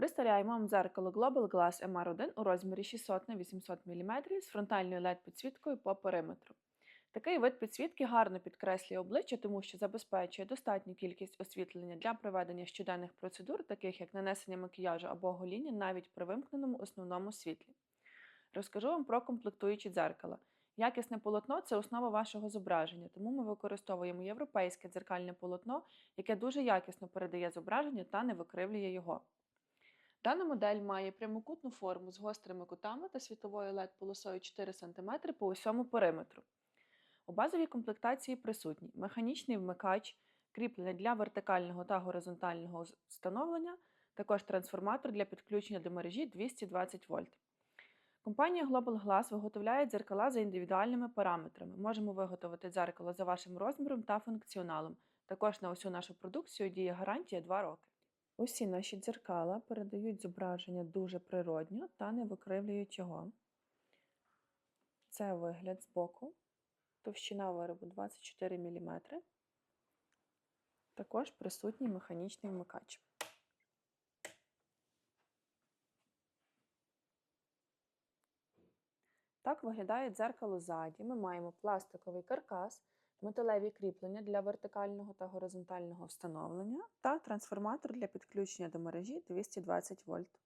Представляємо вам дзеркало Global Glass MR1 у розмірі 600 на 800 мм з фронтальною LED-підсвіткою по периметру. Такий вид підсвітки гарно підкреслює обличчя, тому що забезпечує достатню кількість освітлення для проведення щоденних процедур, таких як нанесення макіяжу або гоління навіть при вимкненому основному світлі. Розкажу вам про комплектуючі дзеркала. Якісне полотно це основа вашого зображення, тому ми використовуємо європейське дзеркальне полотно, яке дуже якісно передає зображення та не викривлює його. Дана модель має прямокутну форму з гострими кутами та світовою LED-полосою 4 см по усьому периметру. У базовій комплектації присутній механічний вмикач, кріплення для вертикального та горизонтального встановлення, також трансформатор для підключення до мережі 220 вольт. Компанія Global Glass виготовляє дзеркала за індивідуальними параметрами. Можемо виготовити дзеркало за вашим розміром та функціоналом. Також на усю нашу продукцію діє гарантія 2 роки. Усі наші дзеркала передають зображення дуже природньо та не викривлюють його. Це вигляд збоку. Товщина виробу 24 мм. Також присутній механічний вмикач. Так виглядає дзеркало ззаді. Ми маємо пластиковий каркас, металеві кріплення для вертикального та горизонтального встановлення та трансформатор для підключення до мережі 220 вольт.